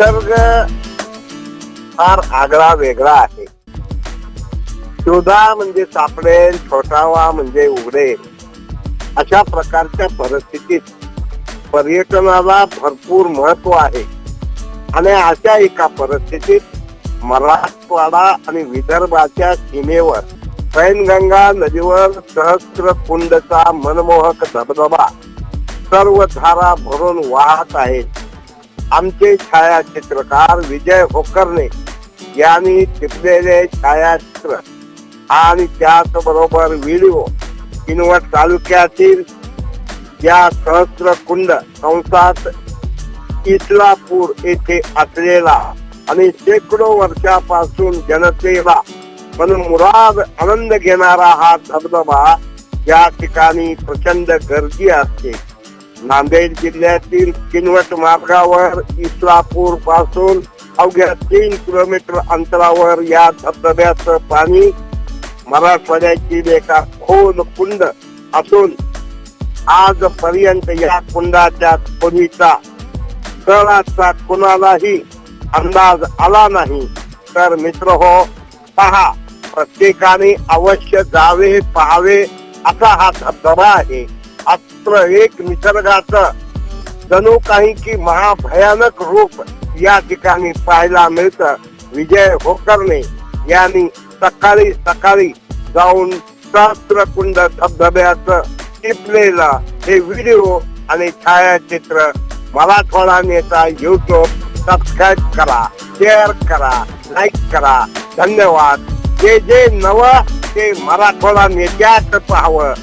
निसर्ग फार आगळा वेगळा आहे. शोधा म्हणजे सापडेल छोटावा म्हणजे उघडेल अशा प्रकारच्या परिस्थितीत पर्यटनाला भरपूर महत्त्व आहे. आणि अशा एका परिस्थितीत मराठवाडा आणि विदर्भाच्या सीमेवर पैनगंगा नदीवर सहस्र कुंडचा मनमोहक धबधबा सर्व धारा भरून वाहत आहेत आमचे छायाचित्रकार विजय होकरने यांनी टिपलेले छायाचित्र आणि त्याचबरोबर व्हिडिओ किनवट तालुक्यातील या सहस्रकुंड संसात कंसात इस्लापूर येथे असलेला आणि शेकडो वर्षापासून जनतेला मनमुराद आनंद घेणारा हा धबधबा या ठिकाणी प्रचंड गर्दी असते. नांदेड जिल्ह्यातील किनवट मार्गावर इस्लापूरपासून अवघ्या तीन किलोमीटर अंतरावर या धबधब्याचं पाणी मराठवाड्याची एका खोल कुंड असून आजपर्यंत या कुंडाच्या खोलीचा तळाचा कुणालाही अंदाज आला नाही. तर मित्र हो पहा प्रत्येकाने अवश्य जावे पाहावे असा हा धबधबा आहे. अत्र एक निसर्गाचं जणू काही की महाभयानक रूप या ठिकाणी पाहायला मिळतं. विजय होकरने यांनी सकाळी सकाळी जाऊन सहस्त्रकुंड धबधब्याचं टिपलेलं हे व्हिडिओ आणि छायाचित्र मराठवाडा नेता युट्यूब सबस्क्राईब करा शेअर करा लाईक करा. धन्यवाद. जे जे नवं ते मराठवाडा नेत्यात पाहावं.